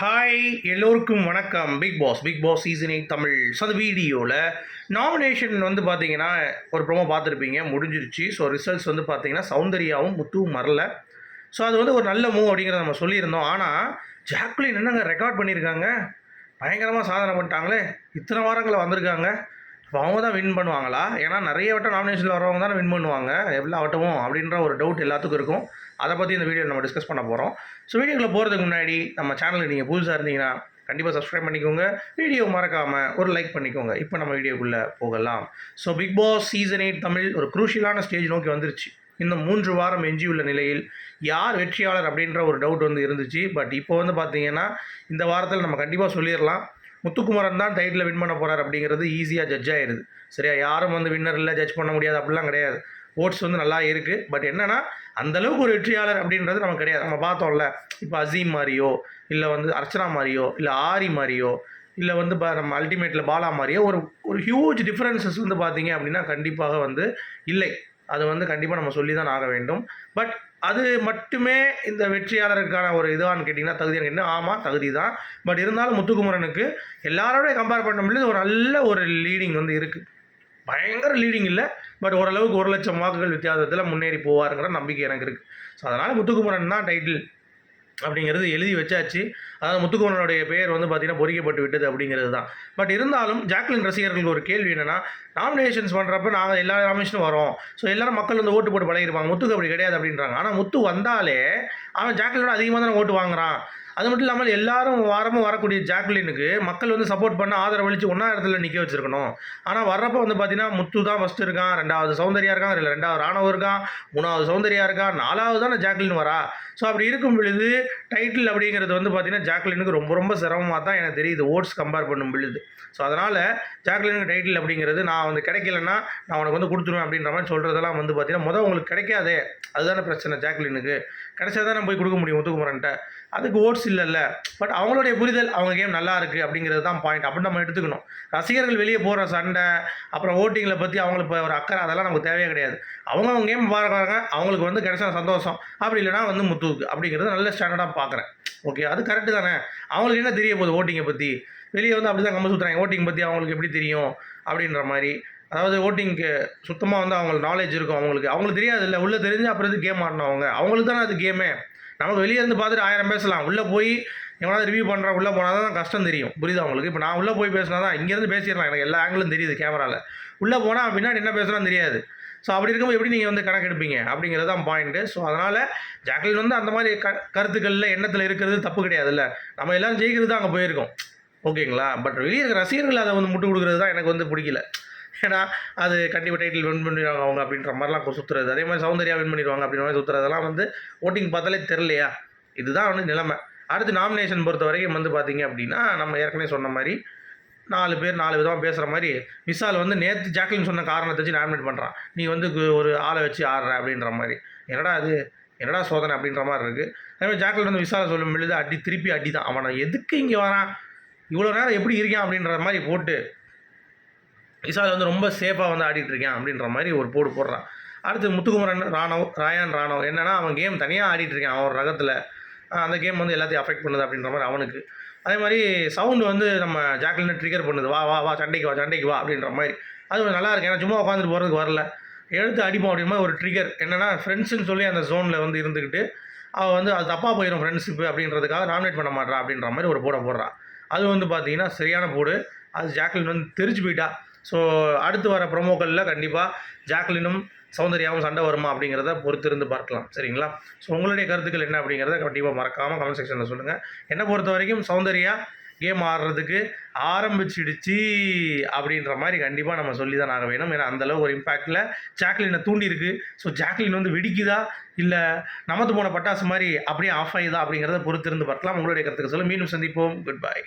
Hi எல்லோருக்கும் வணக்கம். Big boss big boss season eight Tamil so அந்த வீடியோவில் நாமினேஷன் வந்து பார்த்தீங்கன்னா ஒரு ப்ரோமோ பார்த்துருப்பீங்க முடிஞ்சிருச்சு. ஸோ ரிசல்ட்ஸ் வந்து பார்த்தீங்கன்னா சௌந்தர்யாவும் முத்துவும் வரல. ஸோ அது வந்து ஒரு நல்ல மூவ் அப்படிங்கிறத நம்ம சொல்லியிருந்தோம். ஆனால் ஜாக்லின் என்னங்க ரெக்கார்ட் பண்ணியிருக்காங்க பயங்கரமாக சாதனை பண்ணிட்டாங்களே. இத்தனை வாரங்களில் வந்திருக்காங்க. இப்போ அவங்க தான் வின் பண்ணுவாங்களா? ஏன்னா நிறைய வட்டம் நாமினேஷனில் வரவங்க தானே வின் பண்ணுவாங்க. எவ்வளோ ஆகட்டும் அப்படின்ற ஒரு டவுட் எல்லாத்துக்கும் இருக்கும். அதை பற்றி இந்த வீடியோ நம்ம டிஸ்கஸ் பண்ண போகிறோம் ஸோ வீடியோக்குள்ள போகிறதுக்கு முன்னாடி நம்ம சேனலுக்கு நீங்கள் புதுசாக இருந்தீங்கன்னா கண்டிப்பாக சப்ஸ்கிரைப் பண்ணிக்கோங்க. வீடியோ மறக்காமல் ஒரு லைக் பண்ணிக்கோங்க. இப்போ நம்ம வீடியோக்குள்ளே போகலாம். So big boss season eight Tamil ஒரு குரூஷியலான ஸ்டேஜ் நோக்கி வந்துருச்சு. இன்னும் மூன்று வாரம் எஞ்சியுள்ள நிலையில் யார் வெற்றியாளர் அப்படின்ற ஒரு டவுட் வந்து இருந்துச்சு. பட் இப்போ வந்து பார்த்தீங்கன்னா இந்த வாரத்தில் நம்ம கண்டிப்பாக சொல்லிடலாம். முத்துக்குமரன் தான் டைட்டில் வின் பண்ண போகிறார் அப்படிங்கிறது ஈஸியாக ஜட்ஜ் ஆயிடுது சரியா? யாரும் வந்து வின்னர் இல்லை ஜட்ஜ் பண்ண முடியாது அப்படிலாம் கிடையாது. ஓட்ஸ் வந்து நல்லா இருக்குது பட் என்னென்னா அந்தளவுக்கு ஒரு வெற்றியாளர் அப்படின்றது நமக்கு கிடையாது. நம்ம பார்த்தோம்ல இப்போ அசீம் மாதிரியோ இல்லை வந்து அர்ச்சனா மாதிரியோ இல்லை ஆரி மாதிரியோ இல்லை வந்து ப நம்ம அல்டிமேட்டில் பாலா மாதிரியோ ஒரு ஒரு ஹியூஜ் டிஃப்ரென்சஸ் வந்து பார்த்தீங்க அப்படின்னா கண்டிப்பாக வந்து இல்லை. அது வந்து கண்டிப்பாக நம்ம சொல்லி தான் ஆக வேண்டும். பட் அது மட்டுமே இந்த வெற்றியாளருக்கான ஒரு இதுவான்னு கேட்டிங்கன்னா தகுதி என்ன? ஆமாம் தகுதி தான் பட் இருந்தாலும் முத்துக்குமரனுக்கு எல்லாரோட கம்பேர் பண்ண முடியாது ஒரு நல்ல ஒரு லீடிங் வந்து இருக்குது பயங்கர லீடிங் இல்லை. பட் ஓரளவுக்கு ஒரு லட்சம் வாக்குகள் வித்தியாசத்தில் முன்னேறி போவாருங்கிற நம்பிக்கை எனக்கு இருக்குது ஸோ அதனால் முத்துக்குமரன் தான் டைட்டில் அப்படிங்கிறது எழுதி வச்சாச்சு. அதாவது முத்துக்குமரனுடைய பெயர் வந்து பார்த்திங்கன்னா பொறிக்கப்பட்டு விட்டது அப்படிங்கிறது தான். பட் இருந்தாலும் ஜாக்லின் ரசிகர்களுக்கு ஒரு கேள்வி என்னென்னா நாமினேஷன்ஸ் பண்ணுறப்ப நாங்கள் எல்லா நாமினேஷனும் வரோம். ஸோ எல்லாரும் மக்கள் வந்து ஓட்டு போட்டு பழகிருப்பாங்க. முத்துக்கு அப்படி கிடையாது அப்படின்றாங்க. ஆனால் முத்து வந்தாலே அவன் ஜாக்லினோட அதிகமாக தானே ஓட்டு வாங்குறான். அது மட்டும் இல்லாமல் எல்லாரும் வாரமும் வரக்கூடிய ஜாக்லினுக்கு மக்கள் வந்து சப்போர்ட் பண்ண ஆதரவளித்து ஒன்றா இடத்துல நிற்க வச்சுருக்கணும். ஆனால் வர்றப்போ வந்து பார்த்தீங்கன்னா முத்து தான் ஃபஸ்ட்டு இருக்கான் ரெண்டாவது சௌந்தர்யா இருக்கான் இல்லை ரெண்டாவது ராணவ இருக்கான் மூணாவது சௌந்தர்யா இருக்கான் நாலாவது தானே ஜாக்லின் வரா? ஸோ அப்படி இருக்கும் பொழுது டைட்டில் அப்படிங்கிறது வந்து பார்த்தீங்கன்னா ஜாக்லினுக்கு ரொம்ப ரொம்ப சிரமமாக தான் எனக்கு தெரியுது ஓட்ஸ் கம்பேர் பண்ணும் பொழுது. ஸோ அதனால் ஜாக்லினுக்கு டைட்டில் அப்படிங்கிறது நான் வந்து கிடைக்கலன்னா நான் உனக்கு வந்து கொடுத்துருவேன் அப்படின்ற மாதிரி சொல்கிறதெல்லாம் வந்து பார்த்தீங்கன்னா மொதல் உங்களுக்கு கிடைக்காதே. அதுதானே பிரச்சனை ஜாக்லினுக்கு. கிடைச்சா தான் போய் கொடுக்க முடியும் முத்துக்குமரன்ட்ட. அதுக்கு ஓட்ஸ் இல்லைல்ல. பட் அவங்களுடைய புரிதல் அவங்க கேம் நல்லா இருக்குது அப்படிங்கிறது தான் பாயிண்ட் அப்படின்னு நம்ம எடுத்துக்கணும். ரசிகர்கள் வெளியே போகிற சண்டை அப்புறம் ஓட்டிங்கில் பற்றி அவங்களுக்கு இப்போ ஒரு அக்கறை அதெல்லாம் நமக்கு தேவையே கிடையாது. அவங்க அவங்க கேம் பார்க்குறாங்க அவங்களுக்கு வந்து கிடைச்ச சந்தோஷம். அப்படி இல்லைனா வந்து முத்துவுக்கு அப்படிங்கிறது நல்ல ஸ்டாண்டர்டாக பார்க்குறேன். ஓகே அது கரெக்டு தானே? அவங்களுக்கு என்ன தெரிய போகுது ஓட்டிங்கை பற்றி வெளியே வந்து அப்படி தான் கம்ம சுற்றுறாங்க ஓட்டிங் பற்றி அவங்களுக்கு எப்படி தெரியும்? அப்படின்ற மாதிரி. அதாவது ஓட்டிங்க்கு சுத்தமாக வந்து அவங்களுக்கு நாலேஜ் இருக்கும் அவங்களுக்கு. அவங்களுக்கு தெரியாது இல்லை உள்ளே தெரிஞ்சு அப்புறம் இது கேம் ஆடணும் அவங்க? அவங்களுக்கு தானே அது கேமே நமக்கு வெளியே இருந்து பார்த்துட்டு ஆயிரம் பேசலாம். உள்ளே போய் எவனாவது ரிவ்யூ பண்ணுறேன் உள்ளே போனால் தான் கஷ்டம் தெரியும். புரியுது அவங்களுக்கு இப்போ நான் உள்ளே போய் பேசினா தான் இங்கேருந்து பேசிடலாம். எனக்கு எல்லா ஆங்கிலும் தெரியுது கேமராவில் உள்ளே போனால் பின்னாடி என்ன பேசுகிறான்னு தெரியாது. ஸோ அப்படி இருக்கும்போது எப்படி நீங்கள் வந்து கணக்கு எடுப்பீங்க? அப்படிங்கிறது தான் பாயிண்ட்டு ஸோ அதனால் ஜாக்லின் வந்து அந்த மாதிரி க கருத்துக்களில் எண்ணத்தில் இருக்கிறது தப்பு கிடையாதுல்ல. நம்ம எல்லோரும் ஜெயிக்கிறது தான் அங்கே போயிருக்கோம். ஓகேங்களா? பட் வெளியே இருக்கிற ரசிகர்கள் அதை வந்து முட்டு கொடுக்குறது தான் எனக்கு வந்து பிடிக்கல. ஏன்னா அது கண்டிப்பாக டைட்டில் வின் பண்ணிடுவாங்க அவங்க அப்படின்ற மாதிரிலாம் சுற்றுறது அதே மாதிரி சௌந்தர்யா வின் பண்ணிடுவாங்க அப்படின்ற மாதிரி சுற்றுறதெல்லாம் வந்து ஓட்டிங் பார்த்தாலே தெரிலையா இதுதான் வந்து நிலைமை. அடுத்து நாமினேஷன் பொறுத்த வரைக்கும் வந்து பார்த்தீங்க அப்படின்னா நம்ம ஏற்கனவே சொன்ன மாதிரி நாலு பேர் நாலு விதமாக பேசுகிற மாதிரி விசால் வந்து நேற்று ஜாக்லின் சொன்ன காரணத்தை வச்சு நாமினேட் பண்ணுறான் நீ வந்து ஒரு ஆளை வச்சு ஆடுற அப்படின்ற மாதிரி. என்னடா அது என்னடா சோதனை அப்படின்ற மாதிரி இருக்குது அதே மாதிரி ஜாக்லின் வந்து விசாலை சொல்லும் பொழுது அடி திருப்பி அடி தான் அவனை எதுக்கு இங்கே வரான்? இவ்வளோ நேரம் எப்படி இருக்கான் அப்படின்ற மாதிரி போட்டு விசால் வந்து ரொம்ப சேஃபாக வந்து ஆடிட்டுருக்கேன் அப்படின்ற மாதிரி ஒரு போடு போடுறான். அடுத்து முத்துக்குமரன் ராணவ் ராயான் ராணவ். என்னென்னா அவன் கேம் தனியாக ஆடிட்டு இருக்கான். அவன் ரகத்தில். அந்த கேம் வந்து எல்லாத்தையும் அஃபெக்ட் பண்ணுது அப்படின்ற மாதிரி அவனுக்கு. அதே மாதிரி சவுண்டு வந்து நம்ம ஜாக்லினை ட்ரிகர் பண்ணுது. வா வா வா சண்டைக்கு வா சண்டைக்கு வா அப்படின்ற மாதிரி. அது நல்லா இருக்கு. ஏன்னா சும்மா உட்காந்துட்டு போகிறதுக்கு வரல. எழுத்து அடிப்போம் அப்படின்ற ஒரு ட்ரிகர் என்னென்னா ஃப்ரெண்ட்ஸுன்னு சொல்லி அந்த ஜோனில் வந்து இருந்துக்கிட்டு அவள் வந்து அது தப்பாக போயிடும் ஃப்ரெண்ட்ஷிப்பு அப்படின்றதுக்காக நாமினேட் பண்ண மாட்டா அப்படின்ற மாதிரி ஒரு போட போடுறான். அது வந்து பார்த்தீங்கன்னா சரியான போடு. அது ஜாக்லின் வந்து தெரிஞ்சு போயிட்டா. ஸோ அடுத்து வர ப்ரொமோக்களில் கண்டிப்பாக ஜாக்லினும் சௌந்தர்யாவும் சண்டை வருமா அப்படிங்கிறத பொறுத்திருந்து பார்க்கலாம். சரிங்களா? ஸோ உங்களுடைய கருத்துக்கள் என்ன அப்படிங்கிறத கண்டிப்பாக மறக்காமல் கமெண்ட் செக்ஷனில் சொல்லுங்கள் என்னை பொறுத்த வரைக்கும் சௌந்தர்யா கேம் ஆடுறதுக்கு ஆரம்பிச்சிடுச்சு அப்படின்ற மாதிரி கண்டிப்பாக நம்ம சொல்லி தான் ஆக வேணும். ஏன்னா அந்தளவு ஒரு இம்பேக்டில் ஜாக்லினை தூண்டியிருக்கு. ஸோ ஜாக்லின் வந்து வெடிக்குதா? இல்லை நமத்து போன பட்டாசு மாதிரி அப்படியே ஆஃப் ஆகிதா அப்படிங்கிறத பொறுத்திருந்து பார்க்கலாம். உங்களுடைய கருத்துக்கு சொல்ல மீண்டும் சந்திப்போம். குட் பாய்